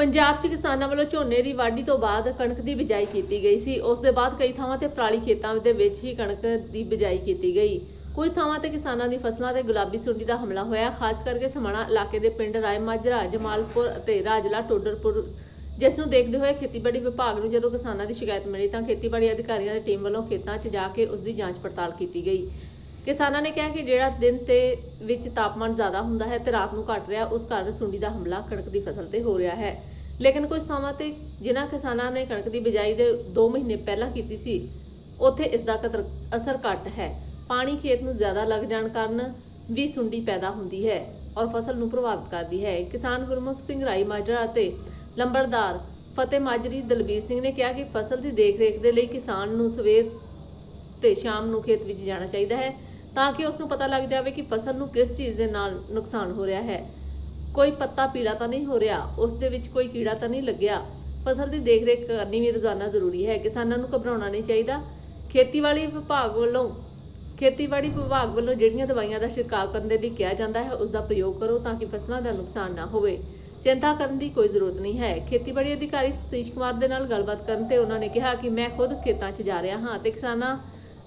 ਪੰਜਾਬ 'ਚ ਕਿਸਾਨਾਂ ਵੱਲੋਂ ਝੋਨੇ ਦੀ ਵਾਢੀ ਤੋਂ ਬਾਅਦ ਕਣਕ ਦੀ ਬਿਜਾਈ ਕੀਤੀ ਗਈ ਸੀ। ਉਸ ਦੇ ਬਾਅਦ ਕਈ ਥਾਵਾਂ ਤੇ ਪਰਾਲੀ ਖੇਤਾਂ ਦੇ ਵਿੱਚ ਹੀ ਕਣਕ ਦੀ ਬਿਜਾਈ ਕੀਤੀ ਗਈ। ਕੁਝ ਥਾਵਾਂ ਤੇ ਕਿਸਾਨਾਂ ਦੀ ਫਸਲਾਂ ਤੇ ਗੁਲਾਬੀ ਸੁੰਡੀ ਦਾ ਹਮਲਾ ਹੋਇਆ। ਖਾਸ ਕਰਕੇ ਸਮਾਣਾ ਇਲਾਕੇ ਦੇ ਪਿੰਡ ਰਾਏ ਮਾਜਰਾ ਜਮਾਲਪੁਰ ਅਤੇ ਰਾਜਲਾ ਟੋਡਰਪੁਰ, ਜਿਸ ਨੂੰ ਦੇਖਦੇ ਹੋਏ ਖੇਤੀਬਾੜੀ ਵਿਭਾਗ ਨੂੰ ਜਦੋਂ ਕਿਸਾਨਾਂ ਦੀ ਸ਼ਿਕਾਇਤ ਮਿਲੀ ਤਾਂ ਖੇਤੀਬਾੜੀ ਅਧਿਕਾਰੀਆਂ ਦੀ ਟੀਮ ਵੱਲੋਂ ਖੇਤਾਂ 'ਚ ਜਾ ਕੇ ਉਸ ਦੀ ਜਾਂਚ ਪੜਤਾਲ ਕੀਤੀ ਗਈ। ਕਿਸਾਨਾਂ ਨੇ ਕਿਹਾ ਕਿ ਜਿਹੜਾ ਦਿਨ ਤੇ ਵਿੱਚ ਤਾਪਮਾਨ ਜ਼ਿਆਦਾ ਹੁੰਦਾ ਹੈ ਤੇ ਰਾਤ ਨੂੰ ਘਟ ਰਿਹਾ, ਉਸ ਕਾਰਨ ਸੁੰਡੀ ਦਾ ਹਮਲਾ ਕਣਕ ਦੀ ਫਸਲ ਤੇ ਹੋ ਰਿਹਾ ਹੈ। ਲੇਕਿਨ ਕੁਝ ਥਾਵਾਂ ਤੇ ਜਿਨ੍ਹਾਂ ਕਿਸਾਨਾਂ ਨੇ ਕਣਕ ਦੀ ਬਿਜਾਈ ਦੇ 2 ਮਹੀਨੇ ਪਹਿਲਾਂ ਕੀਤੀ ਸੀ, ਉੱਥੇ ਇਸ ਦਾ ਕਦਰ ਅਸਰ ਘੱਟ ਹੈ। ਪਾਣੀ ਖੇਤ ਨੂੰ ਜ਼ਿਆਦਾ ਲੱਗ ਜਾਣ ਕਾਰਨ ਵੀ ਸੁੰਡੀ ਪੈਦਾ ਹੁੰਦੀ ਹੈ ਔਰ ਫਸਲ ਨੂੰ ਪ੍ਰਭਾਵਿਤ ਕਰਦੀ ਹੈ। ਕਿਸਾਨ ਗੁਰਮੁਖ ਸਿੰਘ ਰਾਈ ਮਾਜਰਾ ਅਤੇ ਲੰਬੜਦਾਰ ਫਤਿਹ ਮਾਜਰੀ ਦਲਬੀਰ ਸਿੰਘ ਨੇ ਕਿਹਾ ਕਿ ਫਸਲ ਦੀ ਦੇਖਰੇਖ ਦੇ ਲਈ ਕਿਸਾਨ ਨੂੰ ਸਵੇਰ ਤੇ ਸ਼ਾਮ ਨੂੰ ਖੇਤ ਵਿੱਚ ਜਾਣਾ ਚਾਹੀਦਾ ਹੈ ਤਾਂ ਕਿ ਉਸ ਨੂੰ ਪਤਾ ਲੱਗ ਜਾਵੇ ਕਿ ਫਸਲ ਨੂੰ ਕਿਸ ਚੀਜ਼ ਦੇ ਨਾਲ ਨੁਕਸਾਨ ਹੋ ਰਿਹਾ ਹੈ। ਕੋਈ ਪੱਤਾ ਪੀਲਾ ਤਾਂ ਨਹੀਂ ਹੋ ਰਿਹਾ, ਉਸ ਦੇ ਵਿੱਚ ਕੋਈ ਕੀੜਾ ਤਾਂ ਨਹੀਂ ਲੱਗਿਆ। ਫਸਲ ਦੀ ਦੇਖਰੇਖ ਕਰਨੀ ਵੀ ਰੋਜ਼ਾਨਾ ਜ਼ਰੂਰੀ ਹੈ, ਕਿਸਾਨਾਂ ਨੂੰ ਘਬਰਾਉਣਾ ਨਹੀਂ ਚਾਹੀਦਾ। ਖੇਤੀਬਾੜੀ ਵਿਭਾਗ ਵੱਲੋਂ, ਖੇਤੀਬਾੜੀ ਵਿਭਾਗ ਵੱਲੋਂ ਜਿਹੜੀਆਂ ਦਵਾਈਆਂ ਦਾ ਛਿੜਕਾਅ ਕਰਨ ਦੇ ਲਈ ਕਿਹਾ ਜਾਂਦਾ ਹੈ ਉਸ ਦਾ ਪ੍ਰਯੋਗ ਕਰੋ ਤਾਂ ਕਿ ਫਸਲਾਂ ਦਾ ਨੁਕਸਾਨ ਨਾ ਹੋਵੇ। ਚਿੰਤਾ ਕਰਨ ਦੀ ਕੋਈ ਜ਼ਰੂਰਤ ਨਹੀਂ ਹੈ। ਖੇਤੀਬਾੜੀ ਅਧਿਕਾਰੀ ਸਤੀਸ਼ ਕੁਮਾਰ ਦੇ ਨਾਲ ਗੱਲਬਾਤ ਕਰਨ ਤੇ ਉਹਨਾਂ ਨੇ ਕਿਹਾ ਕਿ ਮੈਂ ਖੁਦ ਖੇਤਾਂ 'ਚ ਜਾ ਰਿਹਾ ਹਾਂ ਤੇ ਕਿਸਾਨਾਂ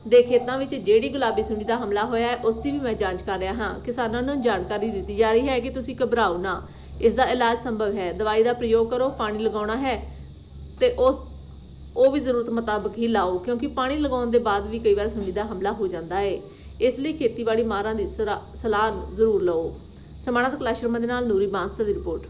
ਦੇ ਖੇਤਾਂ ਵਿੱਚ ਜਿਹੜੀ ਗੁਲਾਬੀ ਸੁੰਡੀ ਦਾ ਹਮਲਾ ਹੋਇਆ ਹੈ, ਉਸ ਦੀ ਵੀ ਮੈਂ ਜਾਂਚ ਕਰ ਰਿਹਾ ਹਾਂ। ਕਿਸਾਨਾਂ ਨੂੰ ਜਾਣਕਾਰੀ ਦਿੱਤੀ ਜਾ ਰਹੀ ਹੈ ਕਿ ਤੁਸੀਂ ਘਬਰਾਓ ਨਾ। ਇਸ ਦਾ ਇਲਾਜ ਸੰਭਵ ਹੈ। ਦਵਾਈ ਦਾ ਪ੍ਰਯੋਗ ਕਰੋ, ਪਾਣੀ ਲਗਾਉਣਾ ਹੈ ਤੇ ਉਸ, ਉਹ ਵੀ ਜ਼ਰੂਰਤ ਮੁਤਾਬਕ ਹੀ ਲਾਓ, ਕਿਉਂਕਿ ਪਾਣੀ ਲਗਾਉਣ ਦੇ ਬਾਅਦ ਵੀ ਕਈ ਵਾਰ ਸੁੰਡੀ ਦਾ ਹਮਲਾ ਹੋ ਜਾਂਦਾ ਹੈ। ਇਸ ਲਈ ਖੇਤੀਬਾੜੀ ਮਾਹਰਾਂ ਦੀ ਸਰਾ- ਸਲਾਹ ਜ਼ਰੂਰ ਲਓ। ਸਮਾਨਤ ਤੋਂ ਸ਼ਰਮਾ ਦੇ ਨਾਲ ਨੂਰੀ ਬਾਂਸਲ ਦੀ ਰਿਪੋਰਟ।